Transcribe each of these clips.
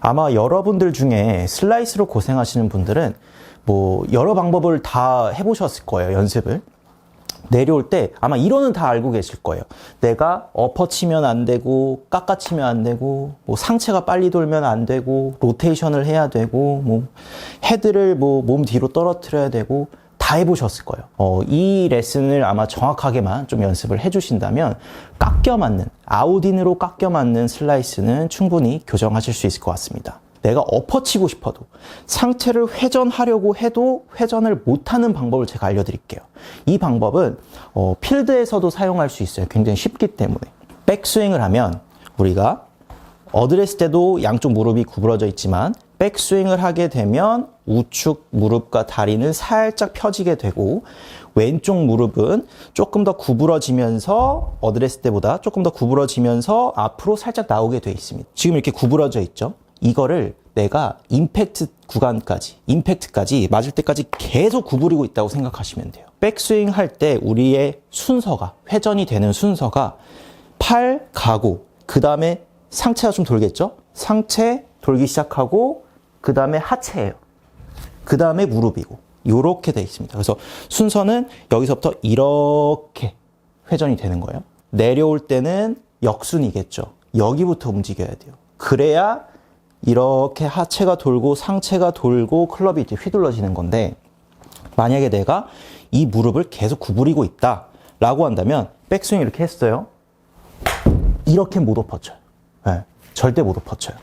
아마 여러분들 중에 슬라이스로 고생하시는 분들은 뭐 여러 방법을 다 해보셨을 거예요, 연습을. 내려올 때 아마 이론은 다 알고 계실 거예요. 내가 엎어 치면 안 되고, 깎아 치면 안 되고, 뭐 상체가 빨리 돌면 안 되고, 로테이션을 해야 되고, 뭐 헤드를 뭐 몸 뒤로 떨어뜨려야 되고, 다 해보셨을 거예요. 어, 이 레슨을 아마 정확하게만 좀 연습을 해주신다면 깎여 맞는, 아웃인으로 깎여 맞는 슬라이스는 충분히 교정하실 수 있을 것 같습니다. 내가 엎어치고 싶어도 상체를 회전하려고 해도 회전을 못하는 방법을 제가 알려드릴게요. 이 방법은 어, 필드에서도 사용할 수 있어요. 굉장히 쉽기 때문에 백스윙을 하면 우리가 어드레스 때도 양쪽 무릎이 구부러져 있지만 백스윙을 하게 되면 우측 무릎과 다리는 살짝 펴지게 되고 왼쪽 무릎은 조금 더 구부러지면서 어드레스 때보다 조금 더 구부러지면서 앞으로 살짝 나오게 돼 있습니다. 지금 이렇게 구부러져 있죠. 이거를 내가 임팩트 구간까지, 임팩트까지 맞을 때까지 계속 구부리고 있다고 생각하시면 돼요. 백스윙 할 때 우리의 순서가, 회전이 되는 순서가 팔 가고, 그 다음에 상체가 좀 돌겠죠? 상체 돌기 시작하고, 그 다음에 하체예요. 그 다음에 무릎이고, 요렇게 돼 있습니다. 그래서 순서는 여기서부터 이렇게 회전이 되는 거예요. 내려올 때는 역순이겠죠. 여기부터 움직여야 돼요. 그래야 이렇게 하체가 돌고 상체가 돌고 클럽이 이제 휘둘러지는 건데 만약에 내가 이 무릎을 계속 구부리고 있다 라고 한다면 백스윙 이렇게 했어요 이렇게 못 엎어쳐요 네, 절대 못 엎어쳐요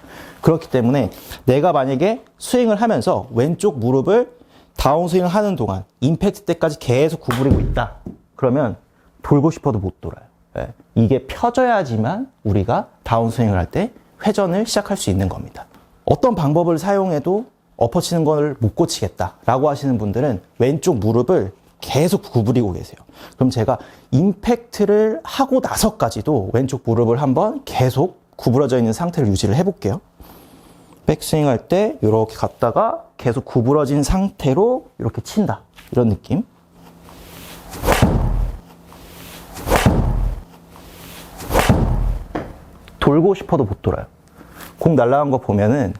그렇기 때문에 내가 만약에 스윙을 하면서 왼쪽 무릎을 다운 스윙을 하는 동안 임팩트 때까지 계속 구부리고 있다 그러면 돌고 싶어도 못 돌아요 네, 이게 펴져야지만 우리가 다운 스윙을 할 때 회전을 시작할 수 있는 겁니다. 어떤 방법을 사용해도 엎어치는 걸 못 고치겠다라고 하시는 분들은 왼쪽 무릎을 계속 구부리고 계세요. 그럼 제가 임팩트를 하고 나서까지도 왼쪽 무릎을 한번 계속 구부러져 있는 상태를 유지를 해볼게요. 백스윙 할 때 이렇게 갔다가 계속 구부러진 상태로 이렇게 친다. 이런 느낌. 돌고 싶어도 못 돌아요. 공 날아간 거 보면은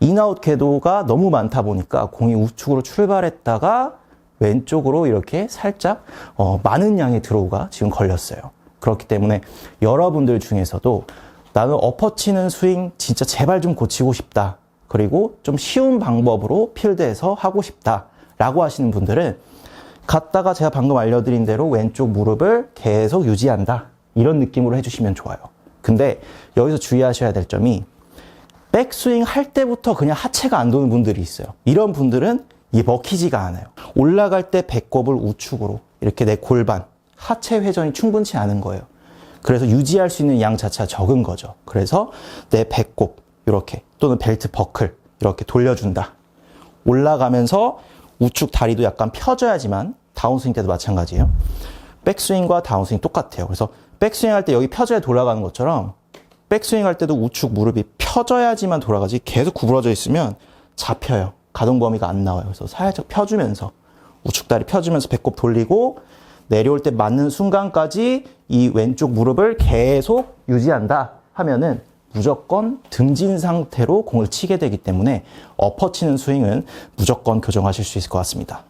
인아웃 궤도가 너무 많다 보니까 공이 우측으로 출발했다가 왼쪽으로 이렇게 살짝 어, 많은 양의 드로우가 지금 걸렸어요. 그렇기 때문에 여러분들 중에서도 나는 엎어치는 스윙 진짜 제발 좀 고치고 싶다. 그리고 좀 쉬운 방법으로 필드에서 하고 싶다. 라고 하시는 분들은 갔다가 제가 방금 알려드린 대로 왼쪽 무릎을 계속 유지한다. 이런 느낌으로 해주시면 좋아요. 근데 여기서 주의하셔야 될 점이 백스윙 할 때부터 그냥 하체가 안 도는 분들이 있어요. 이런 분들은 이 먹히지가 않아요. 올라갈 때 배꼽을 우측으로 이렇게 내 골반, 하체 회전이 충분치 않은 거예요. 그래서 유지할 수 있는 양 자체가 적은 거죠. 그래서 내 배꼽 이렇게 또는 벨트 버클 이렇게 돌려준다. 올라가면서 우측 다리도 약간 펴져야지만 다운스윙 때도 마찬가지예요. 백스윙과 다운스윙 똑같아요. 그래서 백스윙 할 때 여기 펴져야 돌아가는 것처럼 백스윙 할 때도 우측 무릎이 펴져야지만 돌아가지 계속 구부러져 있으면 잡혀요. 가동 범위가 안 나와요. 그래서 살짝 펴주면서 우측 다리 펴주면서 배꼽 돌리고 내려올 때 맞는 순간까지 이 왼쪽 무릎을 계속 유지한다 하면은 무조건 등진 상태로 공을 치게 되기 때문에 엎어치는 스윙은 무조건 교정하실 수 있을 것 같습니다.